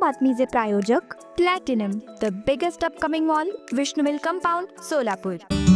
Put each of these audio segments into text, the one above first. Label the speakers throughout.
Speaker 1: बातमीचे प्रायोजक platinum the biggest upcoming mall Vishnu compound Solapur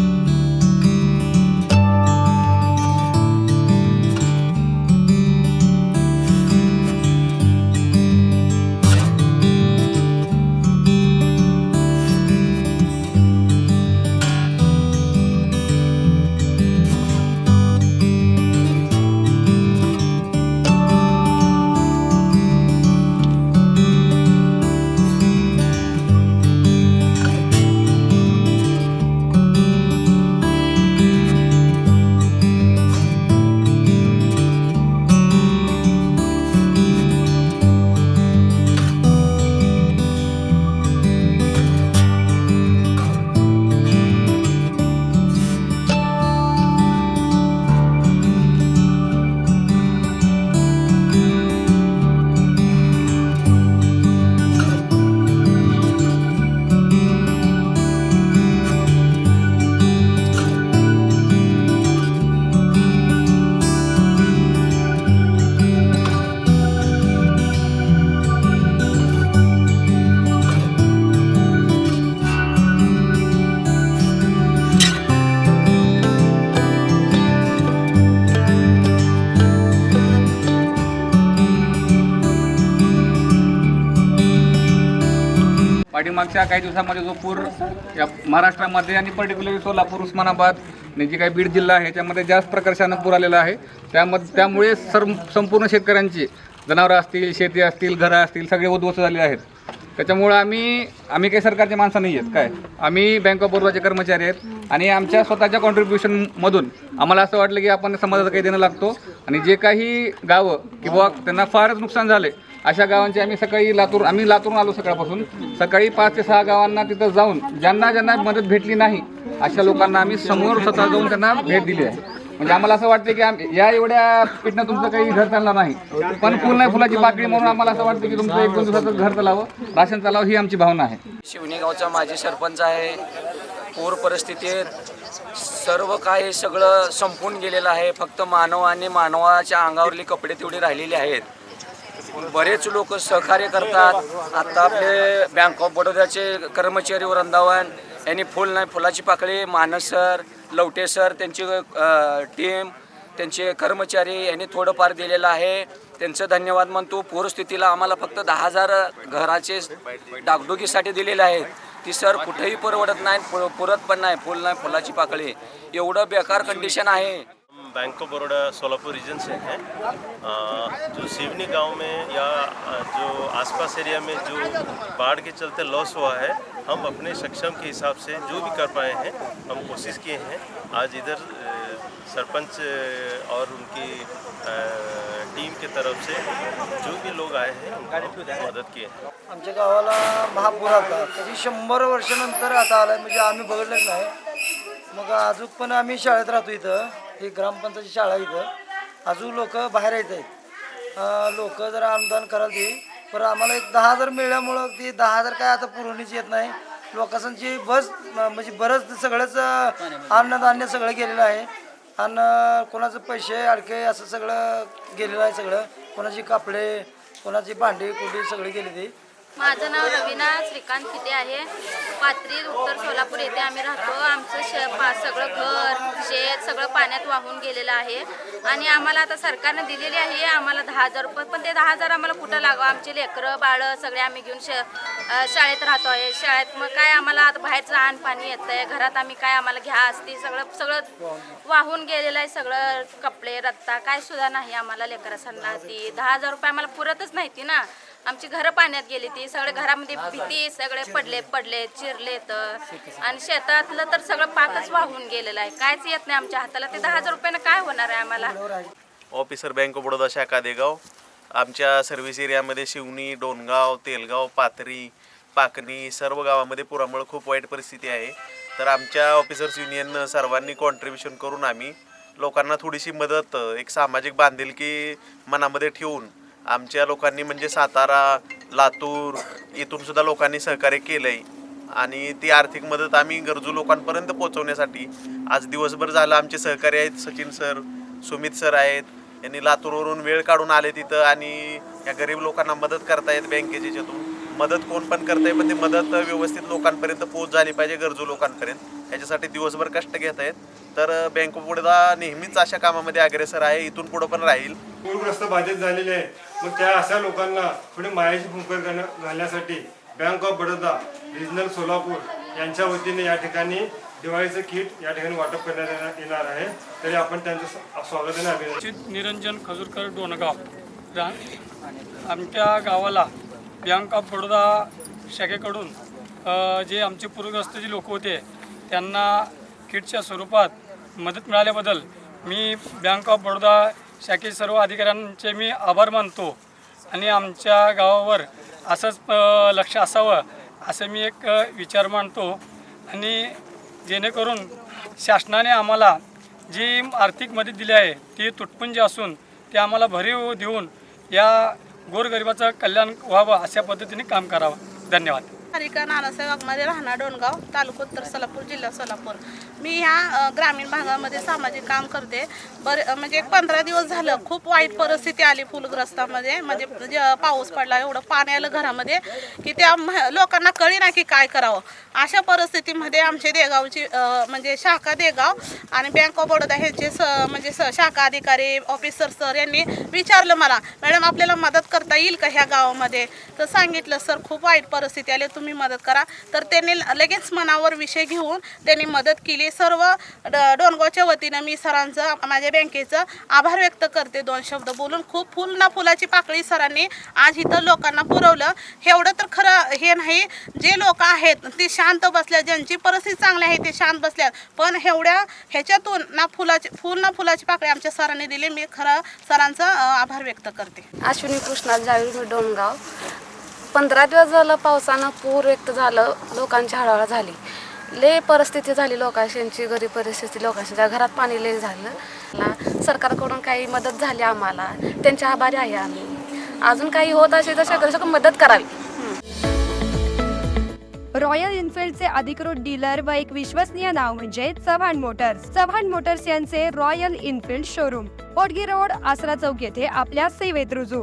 Speaker 2: मागच्या काही दिवसामध्ये जो पूर या महाराष्ट्रामध्ये आणि पर्टिक्युलरली सोलापूर उस्मानाबाद आणि जे काही बीड जिल्हा आहे याच्यामध्ये जास्त प्रकर्षानं पूर आलेला आहे. त्यामध्ये त्यामुळे सर संपूर्ण शेतकऱ्यांची जनावरं असतील शेती असतील घरं असतील सगळे उद्ध्वस्त झाले आहेत. त्याच्यामुळं आम्ही आम्ही काही सरकारचे माणसं नाही आहेत काय? आम्ही बँक ऑफ बरोडाचे कर्मचारी आहेत आणि आमच्या स्वतःच्या कॉन्ट्रीब्युशनमधून आम्हाला असं वाटलं की आपण समाजाचं काही देणं लागतो. आणि जे काही गावं किंवा त्यांना फारच नुकसान झाले अशा गावांची आम्ही सकाळी लातूर आम्ही लातूरून आलो सकाळपासून. सकाळी पाच ते सहा गावांना तिथं जाऊन ज्यांना ज्यांना मदत भेटली नाही अशा लोकांना आम्ही समोर स्वतः जाऊन त्यांना भेट दिली आहे. म्हणजे आम्हाला असं वाटतं की आम- या एवढ्या पीठनं तुमचं काही घर चालणार नाही. पण फुल नाही फुलाची पाकळी म्हणून आम्हाला असं वाटतं की तुमचं एक दोन दिवसाचं घर चालावं. राशन चालावं ही आमची भावना आहे.
Speaker 3: शिवणी गावचा माजी सरपंच आहे. पूर परिस्थितीत सर्व काही सगळं संपून गेलेलं आहे. फक्त मानव आणि मानवाच्या अंगावरली कपडे तेवढे राहिलेले आहेत. बरेच लोक सहकार्य करतात. आता आपले बँक ऑफ बडोद्याचे कर्मचारी वृंदावन यांनी फुल नाही फुलाची पाकळी मानस सर लवटे सर त्यांची टीम त्यांचे कर्मचारी यांनी थोडंफार दिलेलं आहे. त्यांचं धन्यवाद म्हणतो. पूरस्थितीला आम्हाला फक्त दहा हजार घराचे डागडुगीसाठी दिलेले आहेत. ती सर कुठेही परवडत नाही पुरत पण नाही फुल नाही फुलाची पाकळी. एवढं बेकार कंडिशन आहे.
Speaker 4: Bank of Baroda Solapur region से हैं। जो सिवनी गांव में या जो आसपास एरिया में जो बाढ़ के चलते लॉस हुआ है हम अपने सक्षम के हिसाब से जो भी कर पाए हैं हम कोशिश किए हैं। आज इधर सरपंच और उनकी टीम के तरफ से जो भी लोग आए हैं उनको मदद किए हैं।
Speaker 5: आमच्या गावाला महापूर आला तरी शंभर वर्षानंतर आता आलाय म्हणजे आम्ही बघितलं नाही. मग अजून पण आम्ही शाळेत राहतो इथं. ही ग्रामपंचायतची शाळा इथं. अजून लोक बाहेर येत आहेत लोक जर अनुदान कराल ती. पण आम्हाला एक दहा हजार मिळाल्यामुळं ती दहा हजार काय आता पुरवणीच येत नाही. लोकांची बस म्हणजे बरंच सगळंच अन्नधान्य सगळं गेलेलं आहे. आणि कोणाचं पैसे अडके असं सगळं गेलेलं आहे सगळं. कोणाची कापडे कोणाची भांडी कुंडी सगळी गेली ती.
Speaker 6: माझं नाव रवीना श्रीकांत खिते आहे. पात्री उत्तर सोलापूर येथे आम्ही राहतो. आमचं श पा सगळं घर शेत सगळं पाण्यात वाहून गेलेलं आहे. आणि आम्हाला आता सरकारने दिलेली आहे. आम्हाला दहा हजार रुपये पण ते दहा हजार आम्हाला कुठं लागावं? आमचे लेकरं बाळं सगळे आम्ही घेऊन श शाळेत राहतो आहे. शाळेत मग काय आम्हाला आता बाहेरचं आण पाणी येतं आहे. घरात आम्ही काय आम्हाला घ्या असते सगळं सगळं वाहून गेलेलं आहे. सगळं कपडे रत्ता काय सुद्धा नाही आम्हाला लेकरांना ती दहा हजार रुपये आम्हाला पुरतच नाही ती ना. आमची घरं पाण्यात गेली ती सगळे घरामध्ये भीती सगळे पडले पडले चिरले तर आणि शेतातलं तर सगळं पाकच वाहून गेलेलं आहे. कायच येत नाही आमच्या हाताला. ते दहा हजार रुपयानं काय होणार आहे आम्हाला?
Speaker 4: ऑफिसर बँक ऑफ बडोदा शाखा देगाव. आमच्या सर्व्हिस एरियामध्ये शिवणी डोनगाव तेलगाव पाथरी पाकणी सर्व गावामध्ये पुरामुळे खूप वाईट परिस्थिती आहे. तर आमच्या ऑफिसर्स युनियननं सर्वांनी कॉन्ट्रीब्युशन करून आम्ही लोकांना थोडीशी मदत एक सामाजिक बांधिलकी मनामध्ये ठेवून आमच्या लोकांनी म्हणजे सातारा लातूर इथून सुद्धा लोकांनी सहकार्य केलं आहे आणि ती आर्थिक मदत आम्ही गरजू लोकांपर्यंत पोहोचवण्यासाठी आज दिवसभर झालं आमचे सहकारी आहेत सचिन सर सुमित सर आहेत यांनी लातूरवरून वेळ काढून आले तिथं आणि या गरीब लोकांना मदत करतायत बँकेच्या ह्याच्यातून. मदत कोण पण करताय पण ती मदत व्यवस्थित लोकांपर्यंत पोहोच झाली पाहिजे गरजू लोकांपर्यंत. याच्यासाठी दिवसभर कष्ट घेत आहेत. तर बँक ऑफ बडोदा नेहमीच अशा कामामध्ये अग्रेसर आहे इथून पुढं पण राहील.
Speaker 7: पूरग्रस्त बाधित झालेले आहे मग त्या अशा लोकांना थोडी मायाची फुंकर घालण्यासाठी bank of Baroda regional Solapur यांच्या वतीने या ठिकाणी दिवाळीचं किट या ठिकाणी वाटप करण्यात येणार- आहे. तरी आपण त्यांचं स- स्वागताने अभिनंदन
Speaker 8: निरंजन खजूरकर डोणगाव. रा आमच्या गावाला बँक ऑफ बडोदा शाखेकडून जे आमचे पूरग्रस्त जे लोक होते त्यांना किटच्या स्वरूपात मदत मिळाल्याबद्दल मी बँक ऑफ बडोदा शाखेचे सर्व अधिकाऱ्यांचे मी आभार मानतो. आणि आमच्या गावावर असंच लक्ष असावं असं मी एक विचार मांडतो आणि जेणेकरून शासनाने आम्हाला जी आर्थिक मदत दिली आहे ती तुटपुंजी असून ते आम्हाला भरीव देऊन या गोरगरिबाचं कल्याण व्हावं अशा पद्धतीने काम करावं. धन्यवाद.
Speaker 9: हारिका नानासाहेब वाघमारे राहणार डोणगाव तालुका उत्तर सोलापूर जिल्हा सोलापूर. मी ह्या ग्रामीण भागामध्ये सामाजिक काम करते. बरं म्हणजे एक पंधरा दिवस झालं खूप वाईट परिस्थिती आली फुलग्रस्तामध्ये. म्हणजे, म्हणजे पाऊस पडला एवढं पाणी आलं घरामध्ये की त्या लोकांना कळी ना की काय करावं. अशा परिस्थितीमध्ये आमचे देगावची म्हणजे शाखा देगाव आणि बँक ऑफ बडोदा ह्यांचे स म्हणजे स शाखा अधिकारी ऑफिसर सर यांनी विचारलं मला मॅडम आपल्याला मदत करता येईल का ह्या गावामध्ये? तर सांगितलं सर खूप वाईट परिस्थिती आली. तुम्ही तुम्ही मदत करा. तर त्यांनी लगेच मनावर विषय घेऊन त्यांनी मदत केली. सर्व ड- डोणगावच्या वतीनं मी सरांचं माझ्या बँकेचं आभार व्यक्त करते दोन शब्द बोलून. खूप फुल ना फुलाची पाकळी सरांनी आज इथं लोकांना पुरवलं. एवढं तर खरं हे नाही. जे लोक आहेत ते शांत बसल्या ज्यांची परिस्थिती चांगली आहे ते शांत बसल्यात. पण एवढ्या ह्याच्यातून ना फुलाची फुल ना फुलाची पाकळी आमच्या सरांनी दिली. मी खरं सरांचं आभार व्यक्त करते.
Speaker 10: अश्विनी कृष्णा जावीर मी डोणगाव. पंधरा दिवस झालं पावसानं पूर व्यक्त झालं लोकांची हळहळ झाली. लय परिस्थिती झाली लोकांची गरीब परिस्थिती लोकांच्या घरात पाणी लय झालं. सरकारकडून काही मदत झाली आम्हाला. त्यांचे आभारी आहे आम्ही. अजून काही होत असेल तर सगळं मदत करावी.
Speaker 1: रॉयल इन्फिल्डचे अधिकृत डीलर व एक विश्वसनीय नाव म्हणजे चव्हाण मोटर्स. चव्हाण मोटर्स यांचे royal enfield showroom. पोटगी road Asara चौक येथे आपल्या सेवेत रुजू.